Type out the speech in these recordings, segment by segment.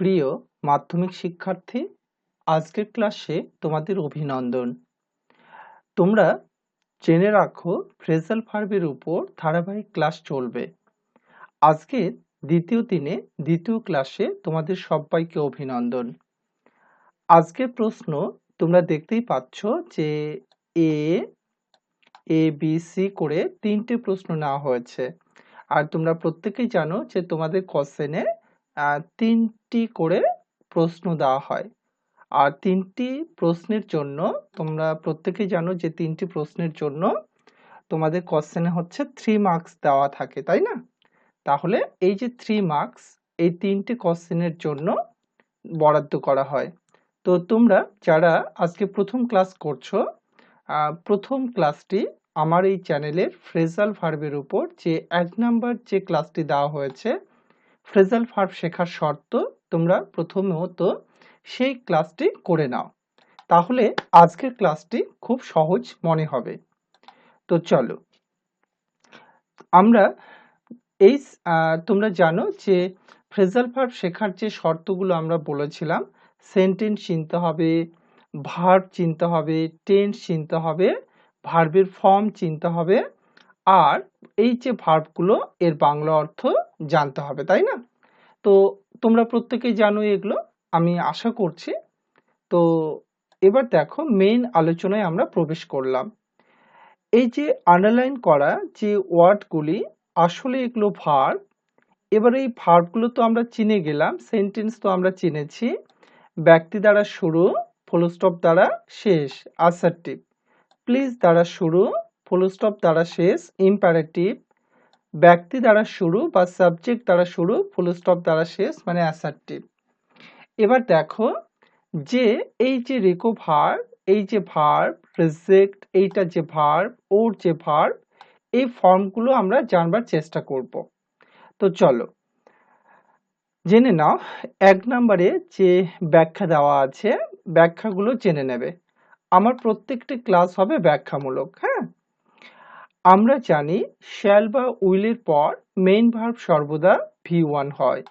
প্রিয় মাধ্যমিক শিক্ষার্থী, আজকের ক্লাসে তোমাদের অভিনন্দন। তোমরা জেনে রাখো, ফ্রেজাল ভার্বের উপর ধারাবাহিক ক্লাস চলবে। আজকে দ্বিতীয় দিনে দ্বিতীয় ক্লাসে তোমাদের সবাইকে অভিনন্দন। আজকের প্রশ্ন, তোমরা দেখতেই পাচ্ছ যে এ এ বি সি করে তিনটে প্রশ্ন নেওয়া হয়েছে। আর তোমরা প্রত্যেকেই জানো যে তোমাদের কোশ্চেনে তিনটি করে প্রশ্ন দেওয়া হয়। আর তিনটি প্রশ্নের জন্য তোমরা প্রত্যেকেই জানো যে তিনটি প্রশ্নের জন্য তোমাদের কোশ্চেনে হচ্ছে থ্রি মার্কস দেওয়া থাকে, তাই না? তাহলে এই যে থ্রি মার্কস এই তিনটি কোশ্চেনের জন্য বরাদ্দ করা হয়। তো তোমরা যারা আজকে প্রথম ক্লাস করছ প্রথম ক্লাসটি আমার এই চ্যানেলের ফ্রেজাল ভার্বের উপর যে এক নাম্বার যে ক্লাসটি দেওয়া হয়েছে ফ্রেজাল ভার্ব শেখার শর্ত তোমরা প্রথমত সেই ক্লাসটি করে নাও। তাহলে আজকের ক্লাসটি খুব সহজ মনে হবে। তো চলো, আমরা এই তোমরা জানো যে ফ্রেজাল ভার্ব শেখার যে শর্তগুলো আমরা বলেছিলাম সেন্টেন্স চিনতে হবে ভার্ব চিনতে হবে টেন্স চিনতে হবে ভার্বের ফর্ম চিনতে হবে, আর এই যে ভার্বগুলো এর বাংলা অর্থ জানতে হবে, তাই না? তো তোমরা প্রত্যেকেই জানো এগুলো, আমি আশা করছি। তো এবার দেখো মেইন আলোচনায় আমরা প্রবেশ করলাম। এই যে আন্ডারলাইন করা যে ওয়ার্ডগুলি আসলে এগুলো ভার্ব এবার এই ভার্বগুলো তো আমরা চিনে গেলাম সেন্টেন্স তো আমরা চিনেছি। ব্যক্তি দ্বারা শুরু ফুলস্টপ দ্বারা শেষ আসার্টিভ প্লিজ দ্বারা শুরু ফুলস্টপ দ্বারা শেষ ইম্পারেটিভ ব্যক্তি দ্বারা শুরু বা সাবজেক্ট দ্বারা শুরু ফুল স্টপ দ্বারা শেষ মানে অ্যাসার্টিভ এবার দেখো যে এই যে রেকো ভার্ব এই যে ভার্ব রিজেক্ট এইটা যে ভার্ব ওর যে ভার্ব এই ফর্মগুলো আমরা জানবার চেষ্টা করব। তো চলো, জেনে নাও, এক নম্বরে যে ব্যাখ্যা দেওয়া আছে, ব্যাখ্যাগুলো জেনে নেবে। আমার প্রত্যেকটি ক্লাস হবে ব্যাখ্যামূলক হ্যাঁ? আমরা জানি শ্যাল বা উইলের পর মেইন ভার্ব সর্বদা ভি ওয়ান হয়।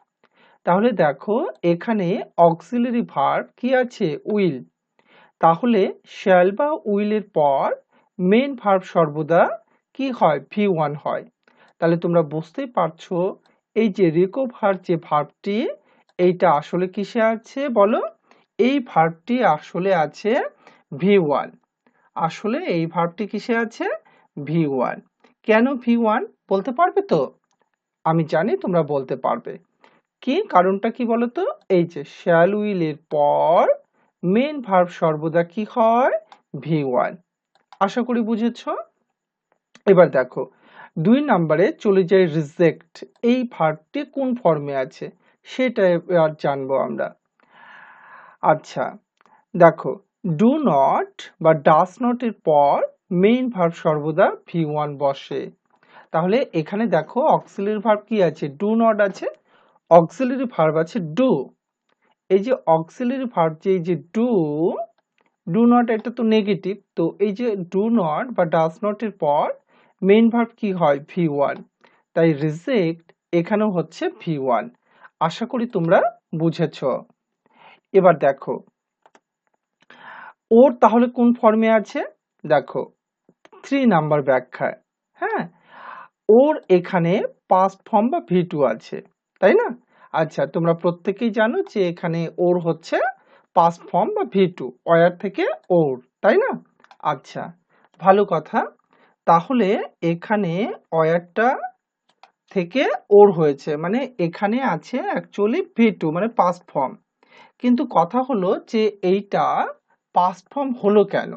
তাহলে দেখো, এখানে অক্সিলারি ভার্ব কি আছে? উইল। তাহলে শ্যাল বা উইলের পর মেইন ভার্ব সর্বদা কি হয়? ভি ওয়ান হয়। তাহলে তোমরা বুঝতেই পারছ, এই যে রিকোভার যে ভার্বটি এইটা আসলে কিসে আছে বলো? এই ভার্বটি আসলে আছে ভি ওয়ান আসলে এই ভার্বটি কিসে আছে? V one. কেন ভি ওয়ান? বলতে পারবে তো? আমি জানি তোমরা বলতে পারবে। কি? কারণটা কি বলতো? এই যে শ্যাল উইলের পর মেন ভার্ব সর্বদা কি হয়? V one. আশা করি বুঝেছ? এবার দেখো, দুই নাম্বারে চলে যায় রিজেক্ট এই ভার্বটি কোন ফর্মে আছে? সেটা এবার জানব আমরা। আচ্ছা দেখো ডু নট বা ডাস নটের পর মেইন ভার্ব সর্বদা ভি ওয়ান বসে। তাহলে এখানে দেখো অক্সিলারি ভার্ব কি আছে? ডু নট আছে। অক্সিলারি ভার্ব আছে ডু এই যে অক্সিলারি ভার্ব যে, এই যে ডু ডু নট এটা তো নেগেটিভ তো এই যে ডু নট বা ডাস নটের পর মেইন ভার্ব কি হয়? ভি ওয়ান তাই রিজেক্ট এখানেও হচ্ছে ভি ওয়ান আশা করি তোমরা বুঝেছ। এবার দেখো। ওর তাহলে কোন ফর্মে আছে? দেখো থ্রি নাম্বার ব্যাখ্যায় হ্যাঁ? ওর এখানে পাস্ট ফর্ম বা ভি টু আছে, তাই না? আচ্ছা তোমরা প্রত্যেকেই জানো যে এখানে ওর হচ্ছে পাস্ট ফর্ম বা ভি টু ওয়ার থেকে ওর, তাই না? আচ্ছা ভালো কথা। তাহলে এখানে অয়ারটা থেকে ওর হয়েছে মানে এখানে আছে অ্যাকচুয়ালি ভি টু মানে পাস্ট ফর্ম কিন্তু কথা হলো যে এইটা পাস্ট ফর্ম হলো কেন?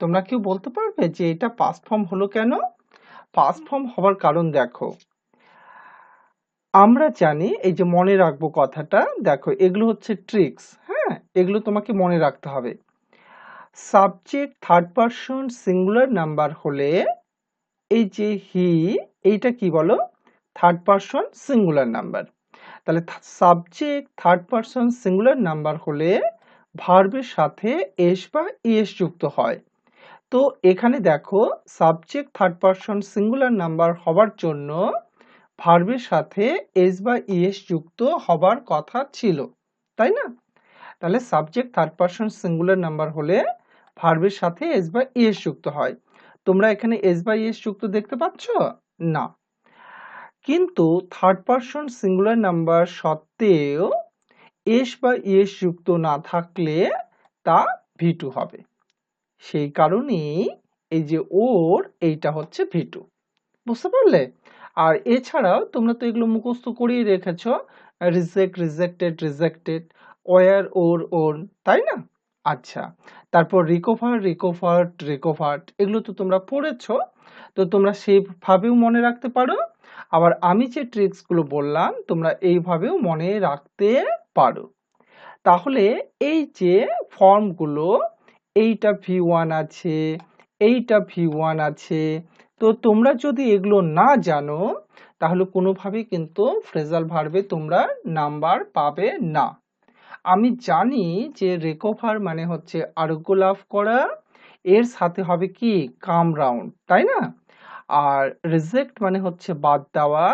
তোমরা কেউ বলতে পারবে যে এটা পাস্ট ফর্ম হলো কেন? পাস্ট ফর্ম হওয়ার কারণ দেখো। আমরা জানি, এই যে মনে রাখব কথাটা, দেখো, এগুলো হচ্ছে ট্রিক্স হ্যাঁ? এগুলো তোমাকে মনে রাখতে হবে। Subject third person singular number হলে এই যে হি এইটা কি বলো? থার্ড পারসন সিঙ্গুলার নাম্বার তাহলে subject third person singular number হলে ভার্বের সাথে এস বা ইএস যুক্ত হয়। তো এখানে দেখো subject third person singular number হবার জন্য ভার্বের সাথে এস বা ইএস যুক্ত হবার কথা ছিল, তাই না? তাহলে subject third person singular number হলে ভার্বের সাথে এস বা ইএস যুক্ত হয়। তোমরা এখানে এস বা ইএস যুক্ত দেখতে পাচ্ছ? না। কিন্তু থার্ড পারসন সিঙ্গুলার নাম্বার সত্ত্বেও এস বা ইএস যুক্ত না থাকলে তা ভি টু হবে। সেই কারণেই এই যে ওর, এইটা হচ্ছে ভি টু বুঝতে পারলে? আর এছাড়াও তোমরা তো এগুলো মুখস্থ করিয়ে রেখেছ, reject, rejected rejected, wear, wore wore, তাই না? আচ্ছা তারপর রিকভার, রিকভার্ড রিকভার্ড, এগুলো তো তোমরা পড়েছ, তো তোমরা সেইভাবেও মনে রাখতে পারো। আবার আমি যে ট্রিক্সগুলো বললাম, তোমরা এইভাবেও মনে রাখতে পারো। তাহলে এই যে ফর্মগুলো এইটা ভি ওয়ান আছে, এইটা ভি ওয়ান আছে। তো তোমরা যদি এগুলো না জানো, তাহলে কোনোভাবেই কিন্তু ফ্রেজাল ভার্বে তোমরা নাম্বার পাবে না। আমি জানি যে রেকোভার মানে হচ্ছে আরোগ্য লাভ করা, এর সাথে হবে কি? কাম রাউন্ড তাই না? আর রিজেক্ট মানে হচ্ছে বাদ দেওয়া,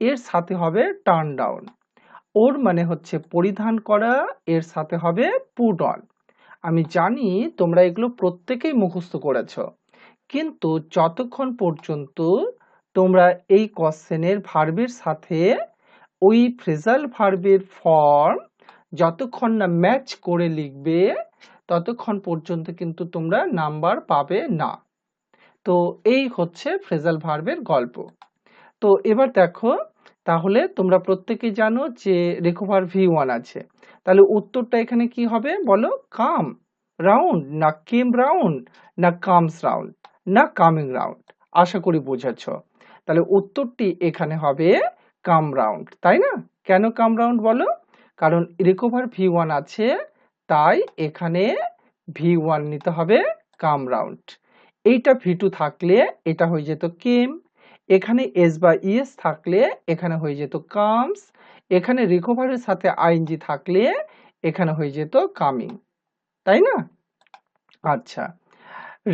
এর সাথে হবে টার্ন ডাউন ওর মানে হচ্ছে পরিধান করা, এর সাথে হবে পুট অন আমি জানি তোমরা এগুলো প্রত্যেকেই মুখস্থ করেছ। কিন্তু যতক্ষণ পর্যন্ত তোমরা এই কোশ্চেনের ভার্বের সাথে ওই ফ্রেজাল ভার্বের ফর্ম যতক্ষণ না ম্যাচ করে লিখবে, ততক্ষণ পর্যন্ত কিন্তু তোমরা নাম্বার পাবে না। তো এই হচ্ছে ফ্রেজাল ভার্বের গল্প। তো এবার দেখো তাহলে তোমরা প্রত্যেকেই জানো যে রেকোভার ভি ওয়ান আছে। তাহলে উত্তরটা এখানে কি হবে বলো? কাম রাউন্ড না কেম রাউন্ড না কামস রাউন্ড না কামিং রাউন্ড আশা করি বোঝাচ্ছ তাহলে উত্তরটি এখানে হবে কাম রাউন্ড তাই না? কেন কাম রাউন্ড বলো? কারণ রিকভার ভি ওয়ান আছে, তাই এখানে ভি ওয়ান নিতে হবে কাম রাউন্ড এইটা ভি টু থাকলে এটা হয়ে যেত কেম এখানে এস বা ইএস থাকলে এখানে হয়ে যেত কামস এখানে রিকভারের সাথে আইএনজি থাকলে এখানে হয়ে যেত কামিং তাই না? আচ্ছা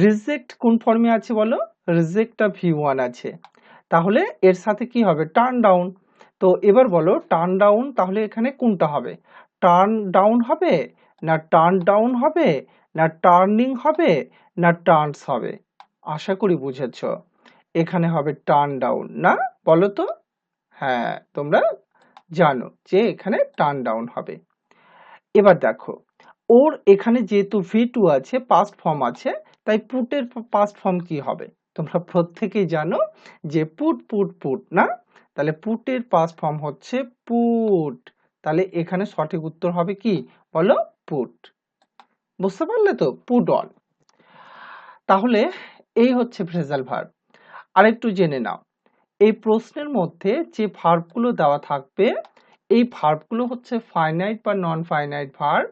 রিজেক্ট কোন ফর্মে আছে বলো? রিজেক্টটা ভি ওয়ান আছে। তাহলে এর সাথে কি হবে? টার্ন ডাউন তো এবার বলো টার্ন ডাউন তাহলে এখানে কোনটা হবে? টার্ন ডাউন হবে না টার্ন ডাউন হবে না টার্নিং হবে না টার্নস হবে? আশা করি বুঝেছ। এখানে হবে টার্ন ডাউন না? বলো তো হ্যাঁ তোমরা জানো যে এখানে টার্ন ডাউন হবে। এবার দেখো, ওর এখানে যেহেতু ভি টু আছে পাস্ট ফর্ম আছে, তাই পুটের পাস্ট ফর্ম কি হবে? তোমরা প্রত্যেকেই জানো যে পুট পুট পুট না? তাহলে পুটের পাস্ট ফর্ম হচ্ছে পুট তাহলে এখানে সঠিক উত্তর হবে কি? বলো পুট বুঝতে পারলে তো? পুট অন তাহলে এই হচ্ছে ফ্রেজাল ভার্ব আরেকটু জেনে নাও। এই প্রশ্নের মধ্যে যে ভার্বগুলো দেওয়া থাকবে, এই ভার্বগুলো হচ্ছে ফাইনাইট বা নন ফাইনাইট ভার্ব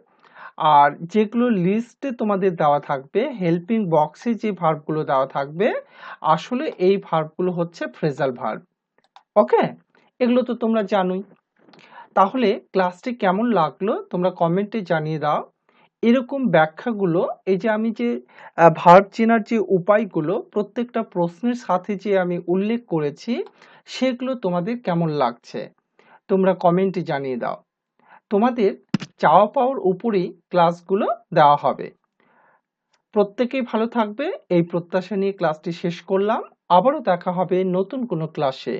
আর যেগুলো লিস্টে তোমাদের দেওয়া থাকবে হেল্পিং বক্সে যে ভার্বগুলো দেওয়া থাকবে, আসলে এই ভার্বগুলো হচ্ছে ফ্রেজাল ভার্ব ওকে এগুলো তো তোমরা জানোই। তাহলে ক্লাসটি কেমন লাগল তোমরা কমেন্টে জানিয়ে দাও। এরকম ব্যাখ্যাগুলো, এই যে আমি যে ভার্ব চেনার যে উপায়গুলো, প্রত্যেকটা প্রশ্নের সাথে যে আমি উল্লেখ করেছি, সেগুলো তোমাদের কেমন লাগছে? তোমরা কমেন্টে জানিয়ে দাও। তোমাদের চাওয়া পাওয়ার উপরেই ক্লাসগুলো দেওয়া হবে। প্রত্যেকেই ভালো থাকবে। এই প্রত্যাশা নিয়ে ক্লাসটি শেষ করলাম। আবারও দেখা হবে নতুন কোনো ক্লাসে